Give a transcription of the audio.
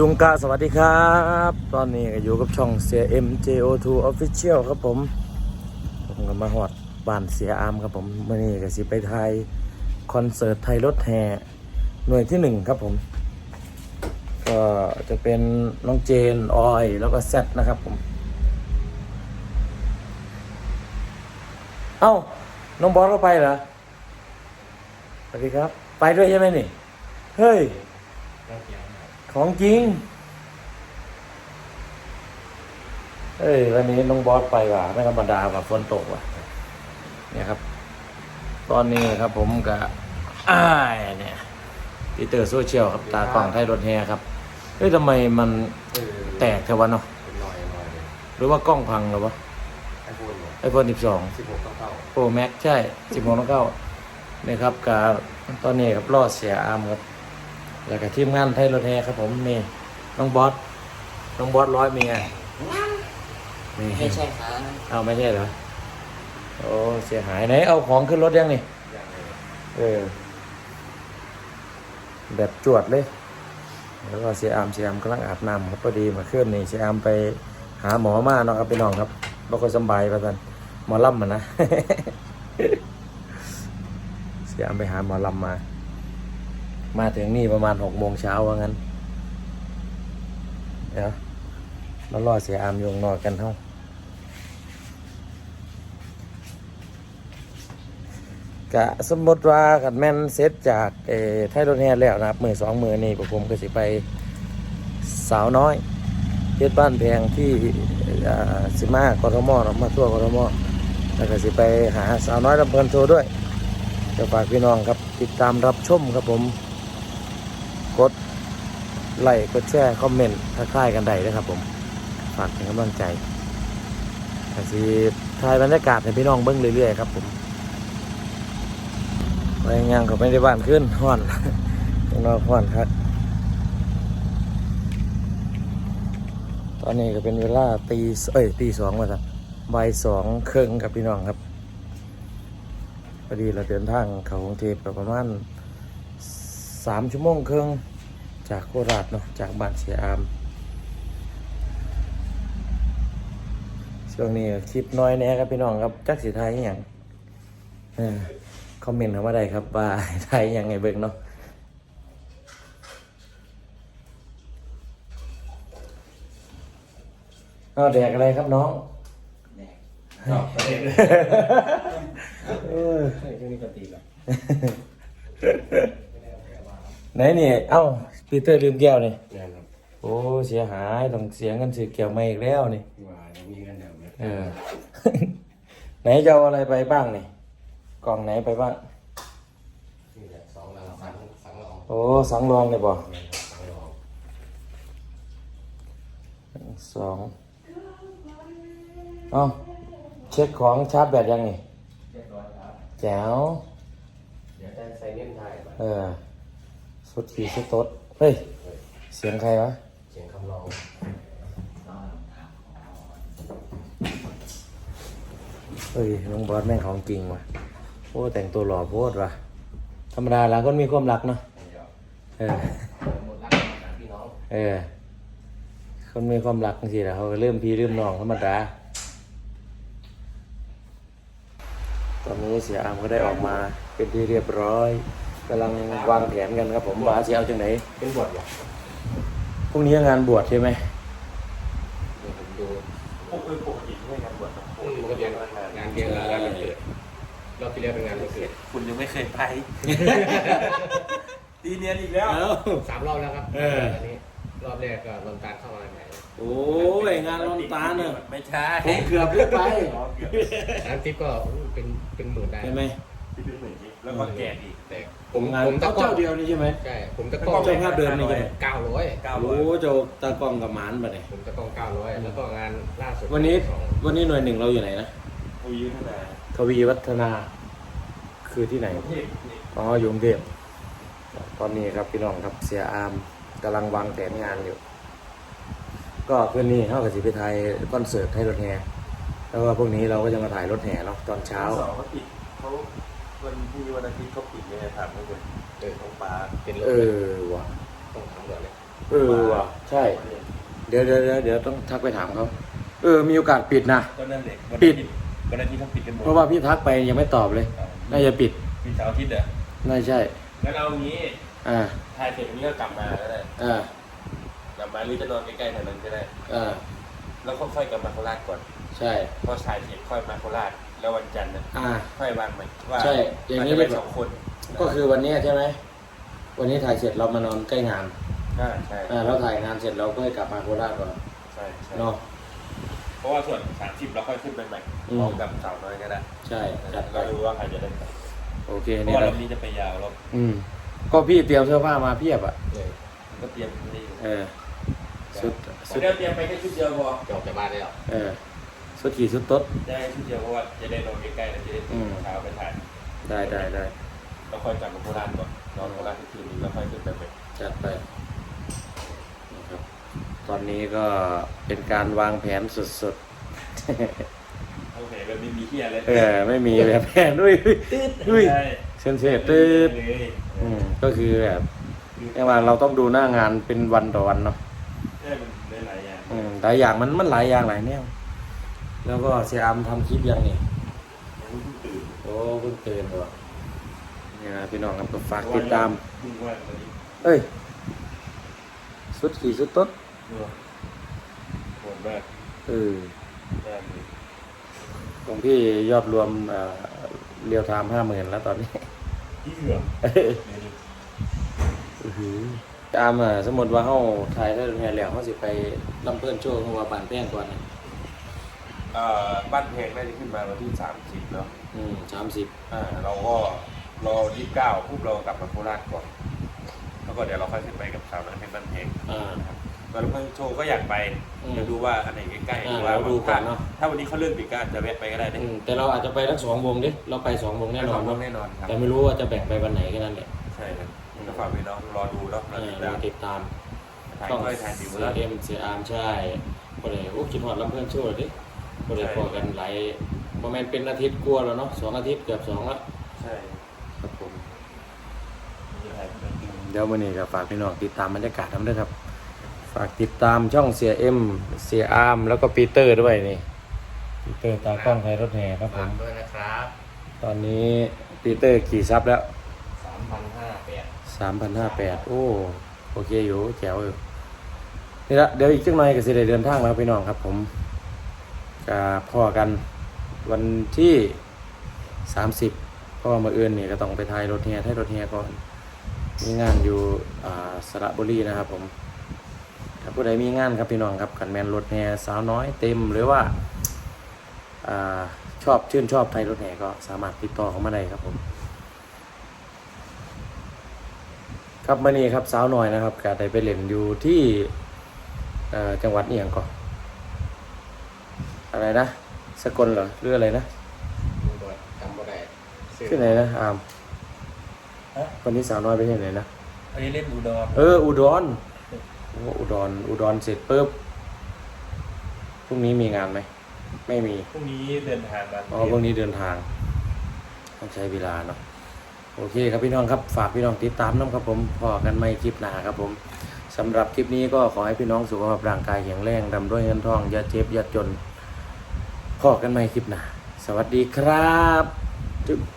จุงกาสวัสดีครับ ตอนนี้ก็อยู่กับช่องเสีย MJO2 Official ครับผม ผมก็มาหอดบ้านเสียอามครับผมเมื่อนี้ก็สิไปไทยคอนเสิร์ตไทยรถแห่หน่วยที่หนึ่งครับผม ก็จะเป็นน้องเจน ออย แล้วก็แซดนะครับผม เอ้า น้องบอสก็ไปเหรอ สวัสดีครับ ไปด้วยใช่ไหมนี่ เฮ้ย ของจริง เอ้ยวันนี้น้องบอสไปว่ะไม่ธรรมดาว่ะฝนตกว่ะ เนี่ยครับ ตอนนี้ครับผมกับอ้ายเนี่ยปีเตอร์โซเชียลครับ ตากล้องไทยรถแฮครับ เฮ้ยทำไมมันแตกเทวันเนาะเป็นรอยรอยเลยหรือว่ากล้องพังหรือวะไอโฟนไอโฟนสิบสองสิบหกเก้าโปรแม็กใช่สิบโมงเก้านี่ครับกับตอนนี้ครับรอดเสียอาร์มครับ แล้วก็ทีมงานไทยรถแฮครับผมนี่น้องบอสน้องบอสร้อยเมียนี่ไม่ใช่ครับเอาไม่ใช่เหรอโอ้เสียหายไหนเอาของขึ้นรถยังนี่อย่างเลยเออแบบจวดเลย แล้วก็เสียอามเสียอามกำลังอาบน้ำครับพอดีมาเคลื่อนนี่เสียอามไปหาหมอมาเนาะครับพี่น้องครับบ่ค่อยสำบายประทันหมอลำมันนะ เสียอามไปหาหมอลำมา มาถึงนี่ประมาณหกโมงเช้าว่างั้น เดี๋ยวมารอเสียอามยงนอกกันเท่ากะสมมติว่าขันแม่นเซตจากเออไทยรถแห่แล้วนะครับมือสองมือนี่ผมก็สิไปสาวน้อยเฮ็ดบ้านแพงที่สิมากรทมนะมาทั่วกรทมแล้วก็สิไปหาสาวน้อยลำเพลินโชว์ด้วยจะฝากพี่น้องครับติดตามรับชมครับผม กดไลค์กดแชร์คอมเมนต์ทักทายกันได้ด้วยครับผมฝากเป็นกำลังใจก็สิถ่ายบรรยากาศให้พี่น้องเบิ่งเรื่อยๆครับผมไปย่างเขาไม่ได้บ้านขึ้นห้อนนอกห้อนครับ ตอนนี้ก็เป็นเวลาตีเอ้ยตีสองแล้วครับบ่ายสองครึ่งกับพี่น้องครับพอดีเราเดินทางเขากรุงเทพก็ประมาณ สามชั่วโมงครึ่งจากโคราชเนาะจากบ้านเสียอามช่วงนี้ก็คลิปน้อยแน่ครับพี่น้องครับจักสีไทยอหย่างเออคอมเมนต์เข้ามาได้ครับว่าไทยยังไงเบิ่งเนาะเอาแดกอะไรครับน้องชอบประเด็นเออใช่ช่วงนี้ก็ตีแล้ว ไหนนี่ เอ้าปีเตอร์ลืมแก้วนี่งานครับโอ้เสียหายต้องเสียเงินซื้อแก้วใหม่อีกแล้วนี่ ว่ายังมีเงินเดือนไหมเออ ไหนจะเอาอะไรไปบ้างนี่ กล่องไหนไปบ้าง นี่แหละสองลังสังสังรองโอ้สังรองเลยบ่สังรองสองเอ้าเช็คของชาร์จแบตยังนี่เรียบร้อยครับแจ๋วเดี๋ยวจะใส่เงื่อนไขไปเออ สุดขีสุดตดเฮ้ย เสียงใครวะเขียนคำร้องเฮ้ยน้องบอสแม่งของจริงว่ะโอ้แต่งตัวหล่อโพดว่ะ ธรรมดาแล้วคนมีความรักเนาะเดี๋ยวเออหมดรักจากพี่น้องเออ คนมีความรักจริงๆแหละเขาก็เริ่มพี่เริ่มน้องธรรมดาตอนนี้เสียอามก็ได้ออกมาเป็นที่เรียบร้อย กำลังวางแผนกันครับผมว่าจะเอาจังไหนเป็นบทเหรอพรุ่งนี้งานบวชใช่ไหมเดี๋ยวผมดูปกติปกติไม่กันบวชอืมมันก็เป็นงานเลี้ยงงานวันเกิดรอบที่แล้วเป็นงานวันเกิดคุณยังไม่เคยไปตีเนียนอีกแล้วสามรอบแล้วครับเออนนี้รอบแรกก็ลมตาลเข้ามาใหม่โอ้ยงานลอนตาเนอะไม่ใช่ผมเกือบเลือกไปอ๋อเกือบร้านทิปก็เป็นเป็นหมื่นได้ใช่ไหมที่เป็นเหมือนกิ๊กแล้วก็แกะอีกแต่ผ ผมมงานผมตะเขากร้อเจ้าเดียวนี่ใช่ไหม ใช่ผมตะกเจ้ร้อาภาพเดิมนี่ใช่ไหมเก้าร้อยเก้าโอ้ร้อยโจตากล้องกับหมานบัดเนี่ยผมตะกร้อเก้าร้อยแล้วก็งานล่าสุดวันนี้สองวันนี้หน่วยหนึ่งเราอยู่ไหนนะคุยยืนเท่าไหร่ทวีวัฒนา คือที่ไหน นี่นี่อ๋ออยู่กรุงเทพตอนนี้ครับพี่น้องครับเสียอามกำลังวางแผนงานอยู่ ก็คืนนี้เขากับสิไปถ่ายคอนเสิร์ตให้รถแห่แล้วก็พวกนี้เราก็จะมาถ่ายรถแห่เนาะตอนเช้าสองเขาปิดเขา วันที่วันอาทิตย์เขาปิดเลยถามไม่เลยเออของปลาเป็นรถเอเลยอว่ะต้องทำก่อนเลยเออว่ะใช่ เดี๋ยวเดี๋ยวเดี๋ยวเดี๋ยวต้องทักไปถามเขาเออ มีโอกาสปิดนะ ก็นั่นเด็กปิด วันอาทิตย์เขาปิดกันหมดเพราะว่าพี่ทักไปยังไม่ตอบเลย น่าจะปิดปิดเสาร์อาทิตย์อะน่าใช่ งั้นเอางี้อ่าถ่ายเสร็จนี้ก็กลับมาก็ได้อ่ากลับมาหรือจะนอนใกล้ๆแถวนั้นก็ได้ อ่าแล้วก็ค่อยกลับมาโคราชก่อนใช่ พอถ่ายเสร็จค่อยมาโคราช แล้ววันจันทร์น่ะอ่า ค่อยวางใหม่ว่าใช่อย่างนี้นี้ดีเป็กนว่าสองคนก็คือวันนี้ใช่ไหม วันนี้ถ่ายเสร็จเรามานอนใกล้งานอ่าใช่อ่าแล้วถ่ายงานเสร็จเราก็ให้กลับมาโคราชก่อนใช่ใช่เนาะ เพราะว่าส่วนสามสิบเราค่อยขึ้นไปใหม่อืม พร้อมกับสาวน้อยก็ได้ใช่จัดไป เราดูว่าใครจะได้ไปโอเคเพราะนี่ว่าเรารอบนี้จะไปยาวรอบอืม ก็พี่เตรียมเสื้อผ้ามาเพียบอะ ก็เตรียมนี่อยู่เออ สุด สุด เดี๋ยวเตรียมไปแค่ชุดเดียวพอจะออกจากบ้านได้หรอเออ สุดขี่สุดต๊ดได้ชุดเดียวเพราะว่าจะได้นอนใกล้ๆแล้วจะได้อืตื่นมเช้าไปถ่ายได้ได้ได้แล้วค่อยกลับมาโคราชก่อนนอนโคราชที่คืนนี้แล้วค่อยขึ้นไปใหม่จัดไปนะครับตอนนี้ก็เป็นการวางแผนสุดโอเคแบบไม่มีเฮียเลยๆเออไม่มีแบบแผนด้วยด้วยใช่เซนเซตืดเลยอืมก็คือแบบเรียกว่าเราต้องดูหน้างานเป็นวันต่อวันเนาะใช่มันได้หลายอย่างอืมหลายอย่างมันมันหลายอย่างหลายแนว แล้วก็เสียอามทำคลิปยังนี่ยังไม่เพิ่งตื่นโอ้เพิ่งตื่นเหรอเนี่ยนะพี่น้องครับก็ฝากติดตามเพิ่งว่างตอนนี้เอ้ย สุดขี่สุดต๊ดเนอะโหดมากเออได้เลยของพี่ยอดรวมเอ่อเรียวไทม์ห้าหมื่นแล้วตอนนี้ที่เหลือเออเนี่ยนี่อื้อหือตามอะสมมติว่าเฮาถ่ายได้แห่แล้วเฮาสิไปลำเพิ่นโชว์เฮาว่าบ้านแป้งก่อนนะ เอ่อบ้านเพลงน่าจะขึ้นมาวันที่สามสิบเนาะอืมสามสิบอ่าเราก็รอยี่สิบเก้าปุ๊บเรากลับมาโคราชก่อนแล้วก็เดี๋ยวเราค่อยขึ้นไปกับสาวน้อยเพชรบ้านเพลงอ่าตอนนั้นโชว์ก็อยากไปอืมเดี๋ยวดูว่าอันไหนใกล้ๆอ่าดูว่าเราดูก่อนเนอะ ถ้าวันนี้เขาเลื่อนปิดก็อาจจะแวะไปก็ได้อืเนี่ยมแต่เราอาจจะไปทั้งสองวงดิเราไปสองวงแน่นอนแน่นอนเนาะแน่นอนครับแต่ไม่รู้ว่าจะแบ่งไปวันไหนแค่นั้นแหละใช่ครับก็ฝากพี่น้องรอดูเนาะเอเราอติดตามมาติดตามถ่ายต้องก็ถ่ายดีเสีเมื่ยอเอ็มเสียอาร์มใช่ก็เลยโอ้คิดฮอดลำเพิ่นโชว์ดิ ก็เลยใช่พอกันหลายประมาณเป็นอาทิตย์กลัวาแล้วเนาะสองอาทิตย์เกือบสองละใช่ครับผมจะถ่ายเป็นจริงเดี๋ยววันนี้ก็ฝากพี่น้องติดตามบรรยากาศทำด้วยครับ ฝากติดตามช่องเสียเอ็มเสียอาร์มแล้วก็ปีเตอร์ด้วยนี่ปีเตอร์ตากล้องไทยรถแห่ครับผฝากมด้วยนะครับตอนนี้ปีเตอร์ขี่ซับแล้ว สามพันห้าแปดสามพันห้าแปดโอ้โอเคอยู่แจ๋วอยู่นี่ละเดี๋ยวอีกจังหน่อยก็สิได้เดินทางแล้วพี่น้องครับผม จะพ่อกันวันที่สามสิบเพราะว่ามื่ออื่นนี่ก็ต้องไปทายรถเฮียทายรถเฮียก่อน มีงานอยู่สระบุรีนะครับผมถ้าผู้ใดมีงานครับพี่น้องครับกันแมนรถแห่สาวน้อยเต็มหรือว่าชอบชื่นชอบไทยรถแห่ก็สามารถติดต่อเข้ามาได้ครับผม ครับมื่อนี้ครับสาวหน่อยนะครับก็ได้ไปเล่นอยู่ที่จังหวัดเอียงก่อน อะไรนะสกลเหรอหรืออะไรนะดูด้วยจำบ่ได้ซื้อที่ไหนนะอามฮะ วันนี้สาวน้อยไปที่ไหนนะอันนี้เล่นอุดรเอออุดรโอ้อุดรอุดรเสร็จปุ๊บพรุ่งนี้มีงานไหมไม่มี พรุ่งนี้เดินทางมาอ๋อพรุ่งนี้เดินทางต้องใช้เวลาเนาะโอเคครับพี่น้องครับฝากพี่น้องติดตามน้ำครับผมพอกันไม่คลิปหน้าครับผมสำหรับคลิปนี้ก็ขอให้พี่น้องสุขภาพร่างกายแข็งแรงดำด้วยเงินทองอย่าเจ็บอย่าจน พอกันใหม่คลิปหน้า สวัสดีครับจุ๊บ